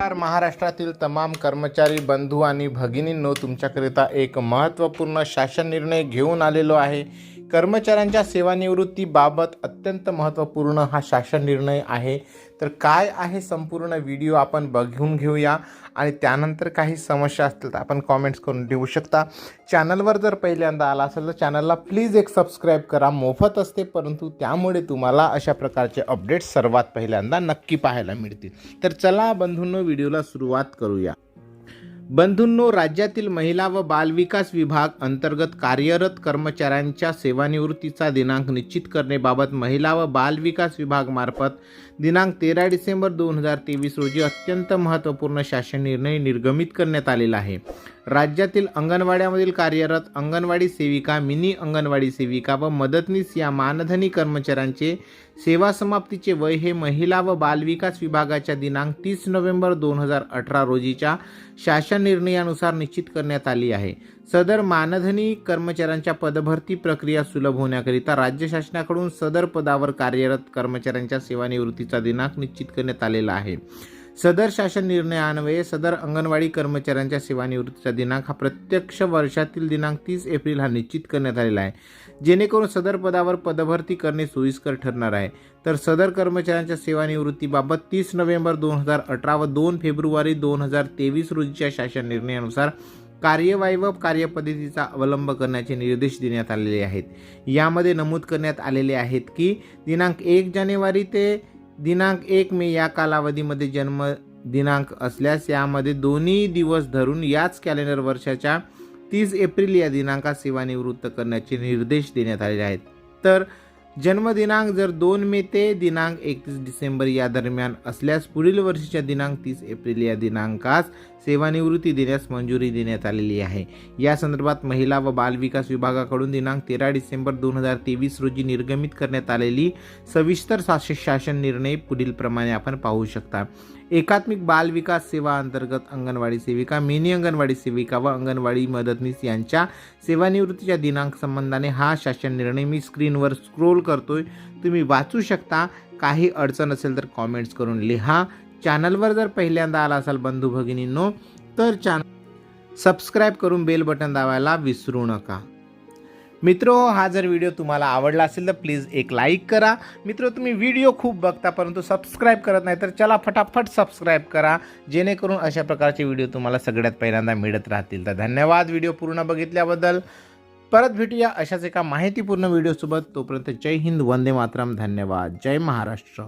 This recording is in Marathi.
नमस्कार महाराष्ट्रातील तमाम कर्मचारी बंधू आणि भगिनींनो तुमच्याकरिता एक महत्त्वपूर्ण शासन निर्णय घेऊन आलेलो आहे. कर्मचाऱ्यांच्या सेवानिवृत्तीबाबत अत्यंत महत्त्वपूर्ण हा शासन निर्णय आहे. तर काय आहे संपूर्ण व्हिडिओ आपण बघून घेऊया. आणि त्यानंतर काही समस्या असतील तर आपण कॉमेंट्स करून देऊ शकता. चॅनलवर जर पहिल्यांदा आला असेल तर चॅनलला प्लीज एक सबस्क्राईब करा. मोफत असते परंतु त्यामुळे तुम्हाला अशा प्रकारचे अपडेट्स सर्वात पहिल्यांदा नक्की पाहायला मिळतील. तर चला बंधूंनो व्हिडिओला सुरुवात करूया. बंधूंनो राज्यातील महिला व बालविकास विभाग अंतर्गत कार्यरत कर्मचाऱ्यांच्या सेवानिवृत्तीचा दिनांक निश्चित करण्याबाबत महिला व बालविकास विभागमार्फत दिनांक तेरा डिसेंबर दोन हजार तेवीस रोजी अत्यंत महत्त्वपूर्ण शासन निर्णय निर्गमित करण्यात आलेला आहे. राज्यातील अंगणवाड्यामधील कार्यरत अंगणवाडी सेविका मिनी अंगणवाडी सेविका व मदतनीस या मानधनी कर्मचाऱ्यांचे सेवा समाप्तीचे वय हे महिला व बालविकास विभागाच्या दिनांक तीस नोव्हेंबर दोन हजार अठरा रोजीच्या शासन निर्णयानुसार निश्चित करण्यात आली आहे. सदर मानधनी कर्मचाऱ्यांच्या पदभरती प्रक्रिया सुलभ होण्याकरिता राज्य शासनाकडून सदर पदावर कार्यरत कर्मचाऱ्यांच्या सेवानिवृत्तीचा दिनांक निश्चित करण्यात आलेला आहे. सदर शासन निर्णयान्वये सदर अंगणवाडी कर्मचाऱ्यांच्या सेवानिवृत्तीचा दिनांक हा प्रत्यक्ष वर्षातील दिनांक तीस एप्रिल हा निश्चित करण्यात आलेला आहे. जेणेकरून सदर पदावर पदभरती करणे सोयीस्कर ठरणार आहे. तर सदर कर्मचाऱ्यांच्या सेवानिवृत्तीबाबत तीस नोव्हेंबर दोन हजार अठरा व दोन फेब्रुवारी दोन हजार तेवीस रोजीच्या शासन निर्णयानुसार कार्यवाही व कार्यपद्धतीचा अवलंब करण्याचे निर्देश देण्यात आलेले आहेत. यामध्ये नमूद करण्यात आलेले आहेत की दिनांक एक जानेवारी ते दिनांक एक मे या कालावधीमध्ये जन्म दिनांक असल्यास यामध्ये दोन्ही दिवस धरून याच कॅलेंडर वर्षाच्या तीस एप्रिल या दिनांकात सेवानिवृत्त करण्याचे निर्देश देण्यात आलेले आहेत. तर जन्मदिनांक जर दोन मे ते दिनांक एकतीस डिसेंबर या दरम्यान असल्यास पुढील वर्षीच्या दिनांक तीस एप्रिल या दिनांकास सेवानिवृत्ती देण्यास मंजुरी देण्यात आलेली आहे. या संदर्भात महिला व बालविकास विभागाकडून दिनांक तेरा डिसेंबर दोन हजार तेवीस रोजी निर्गमित करण्यात आलेली सविस्तर शासन निर्णय पुढील प्रमाणे आपण पाहू शकता. एकात्मिक बाल विकास सेवा अंतर्गत अंगणवाडी सेविका मिनी अंगणवाडी सेविका व अंगणवाडी मदतनीस यांच्या सेवानिवृत्तीच्या दिनांक संबंधाने हा शासन निर्णय मी स्क्रीनवर स्क्रोल करतोय. तुम्ही वाचू शकता. काही अडचण असेल तर कॉमेंट्स करून लिहा. चॅनलवर जर पहिल्यांदा आला असाल बंधू भगिनींनो तर चॅनल सबस्क्राईब करून बेल बटन दाबायला विसरू नका. मित्रो हा जर व्हिडिओ तुम्हाला आवडला असेल तर प्लीज एक लाईक करा. मित्र तुम्ही व्हिडिओ खूप बघता परंतु सबस्क्राईब करत नाही तर चला फटाफट सबस्क्राईब करा. जेणेकरून अशा प्रकारचे व्हिडिओ तुम्हाला सगळ्यात पहिल्यांदा मिळत राहतील. तर धन्यवाद व्हिडिओ पूर्ण बघितल्याबद्दल. परत भेटूया अशाच एका माहितीपूर्ण व्हिडिओसोबत तोपर्यंत जय हिंद वंदे मातरम. धन्यवाद. जय महाराष्ट्र.